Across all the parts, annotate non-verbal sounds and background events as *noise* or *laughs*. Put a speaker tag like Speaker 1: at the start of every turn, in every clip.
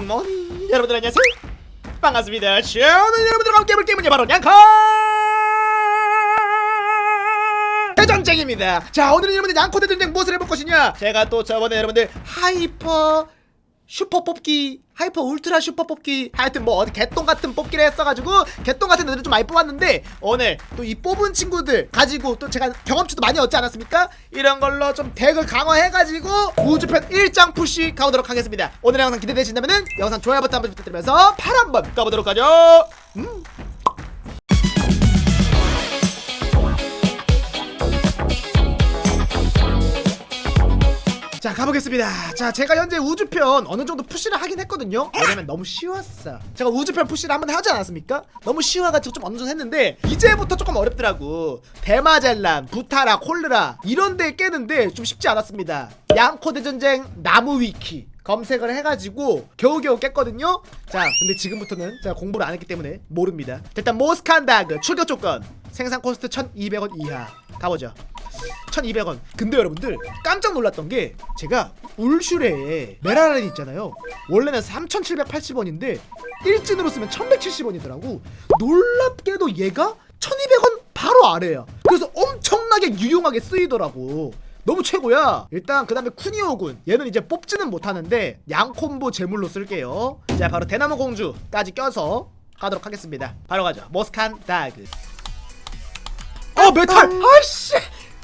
Speaker 1: 빅모니 여러분들 안녕하세요. 반갑습니다. 저는 여러분들과 함께 해볼 게임은 바로 냥카 대전쟁입니다. 자 오늘은 여러분들 냥코 대 전쟁 무엇을 해볼 것이냐? 제가 또 저번에 여러분들 하이퍼 슈퍼 뽑기 하이퍼 울트라 슈퍼 뽑기 하여튼 뭐 어디 개똥 같은 뽑기를 했어가지고 개똥 같은 애들 좀 많이 뽑았는데 오늘 또 이 뽑은 친구들 가지고 또 제가 경험치도 많이 얻지 않았습니까? 이런 걸로 좀 덱을 강화해가지고 우주편 1장 푸시 가보도록 하겠습니다 오늘 영상 기대되신다면은 영상 좋아요 버튼 한번 부탁드리면서 팔 한번 까보도록 하죠 음. 자 가보겠습니다. 자 제가 현재 우주편 어느 정도 푸시를 하긴 했거든요. 왜냐면 너무 쉬웠어. 제가 우주편 푸시를 한번 하지 않았습니까? 너무 쉬워가지고 좀 어느 정도 했는데 이제부터 조금 어렵더라고. 대마젤란, 부타라, 콜르라 이런 데 깨는데 좀 쉽지 않았습니다. 양코대 전쟁 나무 위키 검색을 해가지고 겨우겨우 깼거든요. 자 근데 지금부터는 제가 공부를 안 했기 때문에 모릅니다. 일단 모스칸다그 출격 조건. 생산 코스트 1200원 이하. 가보죠 1200원. 근데 여러분들 깜짝 놀랐던 게 제가 울슈레에 메라렌 있잖아요. 원래는 3780원인데 일진으로 쓰면 1170원이더라고. 놀랍게도 얘가 1200원 바로 아래야. 그래서 엄청나게 유용하게 쓰이더라고. 너무 최고야. 일단 그 다음에 쿠니오군. 얘는 이제 뽑지는 못하는데 양콤보 제물로 쓸게요. 자 바로 대나무 공주까지 껴서 가도록 하겠습니다. 바로 가죠. 모스칸 다그. 어 메탈 아씨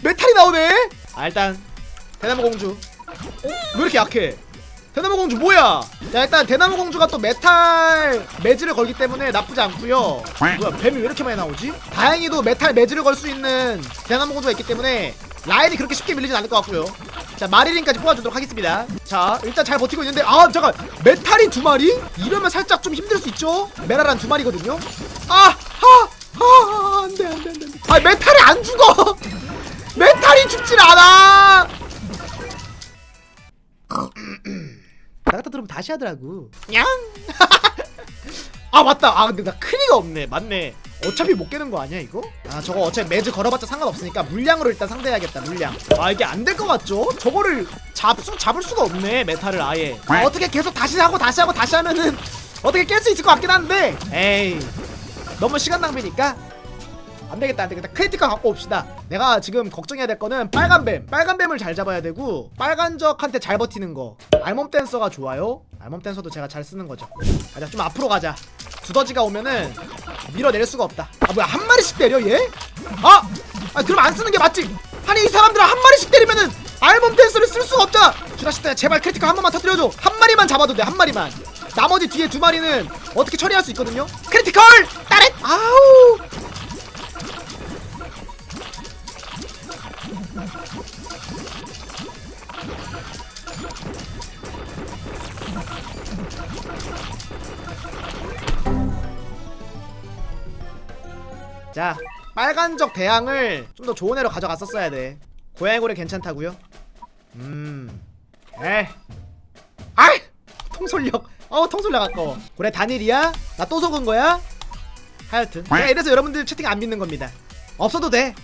Speaker 1: 메탈이 나오네. 아 일단 대나무 공주. 왜 이렇게 약해? 대나무 공주 뭐야? 자 일단 대나무 공주가 또 메탈 매즈를 걸기 때문에 나쁘지 않고요. 뭐야 뱀이 왜 이렇게 많이 나오지? 다행히도 메탈 매즈를 걸 수 있는 대나무 공주가 있기 때문에 라인이 그렇게 쉽게 밀리진 않을 것 같고요. 자 마리린까지 뽑아주도록 하겠습니다. 자 일단 잘 버티고 있는데 아 잠깐! 메탈이 두 마리? 이러면 살짝 좀 힘들 수 있죠? 메라란 두 마리거든요. 아하 아, 안 돼, 안 돼, 안 돼. 아, 메탈이 안 죽어! 메탈이 죽질 않아! *clears throat* 나 갖다 들으면 다시 하더라고. 냥! *laughs* 아, 맞다. 아, 근데 나 크리가 없네. 맞네. 어차피 못 깨는 거 아니야, 이거? 아, 저거 어차피 매즈 걸어봤자 상관없으니까 물량으로 일단 상대해야겠다, 물량. 아, 이게 안 될 것 같죠? 저거를 잡수, 잡을 수가 없네, 메탈을 아예. 아, 어떻게 계속 다시 하고 다시 하고 다시 하면은 어떻게 깰 수 있을 것 같긴 한데, 에이. 너무 시간 낭비니까 안 되겠다 안 되겠다. 크리티컬 갖고 옵시다. 내가 지금 걱정해야 될 거는 빨간 뱀. 빨간 뱀을 잘 잡아야 되고 빨간 적한테 잘 버티는 거. 알몸 댄서가 좋아요? 알몸 댄서도 제가 잘 쓰는 거죠. 가자 좀 앞으로 가자. 두더지가 오면은 밀어낼 수가 없다. 아 뭐야 한 마리씩 때려 얘? 아! 아 그럼 안 쓰는 게 맞지? 아니 이 사람들은 한 마리씩 때리면은 알몸 댄서를 쓸 수가 없잖아. 주라시다 제발 크리티컬 한 번만 터뜨려줘. 한 마리만 잡아도 돼 한 마리만. 나머지 뒤에 두 마리는 어떻게 처리할 수 있거든요? 크리티컬! 따렛! 아우 자 빨간적 대항을 좀 더 좋은 애로 가져갔었어야 돼. 고양이고래 괜찮다고요? 음 에이 아이! 통솔력. 어 통솔력 아까워. 고래 단일이야? 나 또 속은 거야? 하여튼 제가 이래서 여러분들 채팅 안 믿는 겁니다. 없어도 돼.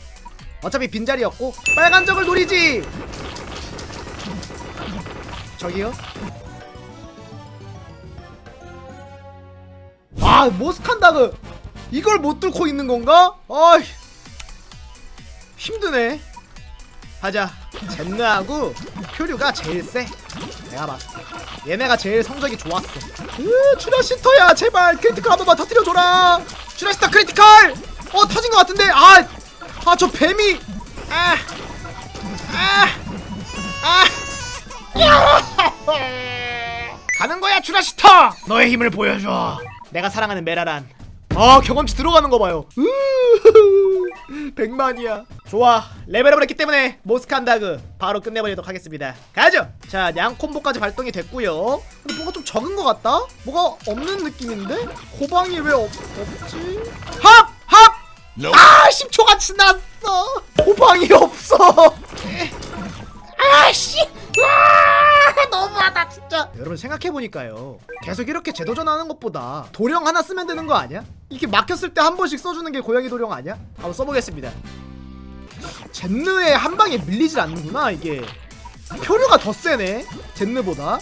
Speaker 1: 어차피 빈자리였고 빨간적을 노리지! 저기요? 아 모스칸다그 이걸 못 뚫고 있는 건가? 어이. 힘드네. 하자. 젠느하고 표류가 제일 세. 내가 봤을 때. 얘네가 제일 성적이 좋았어. 으 추라시터야. 제발 크리티컬 한 번만 터뜨려줘라. 추라시터 크리티컬! 어 터진 것 같은데. 아 아 저 뱀이. 아 아, 아. *laughs* 가는 거야 추라시터. 너의 힘을 보여줘. 내가 사랑하는 메라란 아 경험치 들어가는 거 봐요 으 100만이야 *laughs* 좋아 레벨업을 했기 때문에 모스칸다그 바로 끝내버리도록 하겠습니다 가죠 자 냥콤보까지 발동이 됐고요 근데 뭔가 좀 적은 것 같다? 뭐가 없는 느낌인데? 고방이 왜 없, 없지? 합! 합! 아 10초가 지났어 고방이 없어 생각해보니까요. 계속 이렇게 재도전하는 것보다 도령 하나 쓰면 되는 거 아니야? 이렇게 막혔을 때 한 번씩 써주는 게 고양이 도령 아니야? 한번 써보겠습니다. 젠느에 한 방에 밀리질 않는구나 이게. 표류가 더 세네 젠느보다.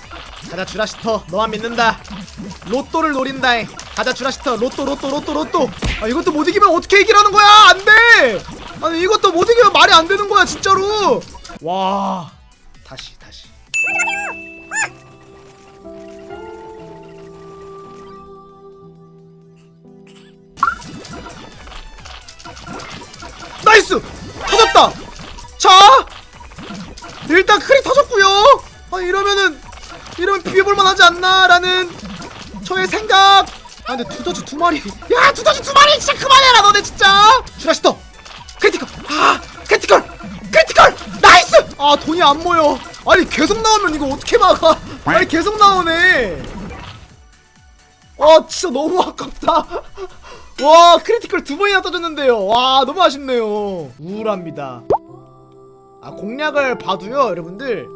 Speaker 1: 가자 주라시터 너만 믿는다. 로또를 노린다 가자 주라시터 로또 로또 로또 로또. 아 이것도 못 이기면 어떻게 이기라는 거야? 안돼! 아니 이것도 못 이기면 말이 안 되는 거야 진짜로. 와. 다시 다시 나이스 터졌다. 자 일단 크리 터졌고요. 아 이러면은 이러면 비벼볼만 하지 않나 라는 저의 생각. 아 근데 두더지 두 마리. 야 두더지 두 마리! 진짜 그만해라 너네 진짜! 주라시터 크리티컬! 아 크리티컬! 크리티컬! 나이스! 아 돈이 안 모여. 아니 계속 나오면 이거 어떻게 막아? 아니 계속 나오네. 아 진짜 너무 아깝다 와 크리티컬 두 번이나 떠졌는데요. 와 너무 아쉽네요. 우울합니다. 아 공략을 봐도요 여러분들.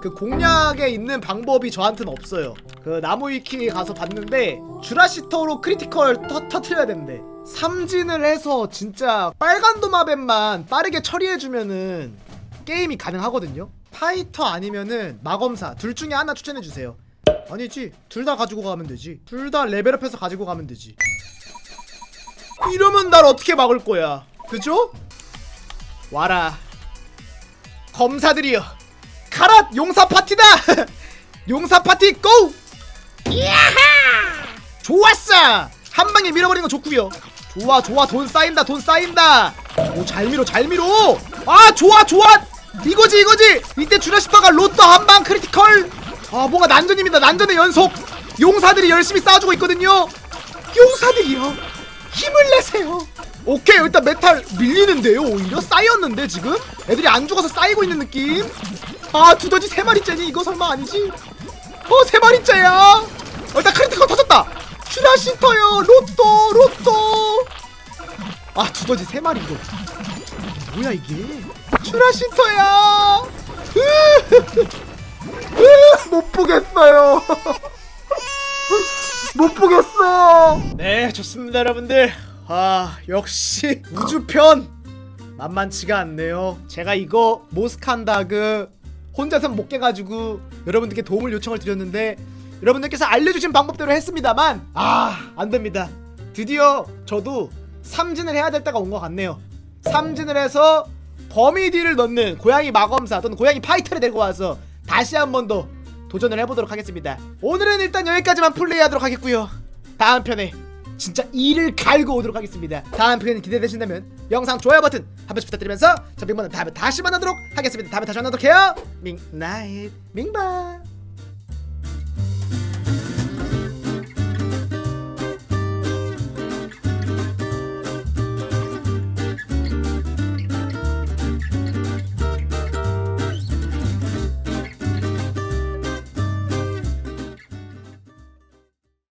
Speaker 1: 그 공략에 있는 방법이 저한테는 없어요. 그 나무위키 가서 봤는데 주라시터로 크리티컬 터, 터트려야 된대. 삼진을 해서 진짜 빨간 도마뱀만 빠르게 처리해주면은 게임이 가능하거든요. 파이터 아니면은 마검사 둘 중에 하나 추천해주세요. 아니지 둘 다 가지고 가면 되지. 둘 다 레벨업해서 가지고 가면 되지 이러면 날 어떻게 막을 거야? 그죠? 와라. 검사들이여 가라 용사 파티다! *laughs* 용사 파티 고! 야하! 좋았어! 한 방에 밀어버리는 거 좋구요. 좋아 좋아. 돈 쌓인다 돈 쌓인다. 오 잘 밀어 잘 밀어. 아 좋아 좋아. 이거지 이거지. 이때 주라시터가 로또 한 방 크리티컬. 아 뭔가 난전입니다. 난전의 연속. 용사들이 열심히 싸워주고 있거든요. 용사들이요 힘을 내세요. 오케이 일단 메탈 밀리는데요. 오히려 쌓였는데 지금? 애들이 안 죽어서 쌓이고 있는 느낌. 아 두더지 세 마리째니? 이거 설마 아니지? 어세 마리째야! 어, 일단 크리티컬 터졌다! 슈라시터요! 로또 로또! 아 두더지 세 마리 이거. 뭐야 이게? 슈라시터야! *laughs* 못 보겠어요 *laughs* 못 보겠어. 네, 좋습니다, 여러분들. 아, 역시 우주편 만만치가 않네요. 제가 이거 모스칸다그 혼자서 못 깨가지고 여러분들께 도움을 요청을 드렸는데 여러분들께서 알려주신 방법대로 했습니다만 아, 안 됩니다. 드디어 저도 삼진을 해야 될 때가 온 것 같네요. 삼진을 해서 버미디를 넣는 고양이 마검사 또는 고양이 파이터를 데리고 와서 다시 한 번 더 도전을 해보도록 하겠습니다. 오늘은 일단 여기까지만 플레이하도록 하겠고요. 다음 편에 진짜 이를 갈고 오도록 하겠습니다. 다음 편 기대되신다면 영상 좋아요 버튼 한 번씩 부탁드리면서 저 밍바는 다음에 다시 만나도록 하겠습니다. 다음에 다시 만나도록 해요. 밍나잇 밍바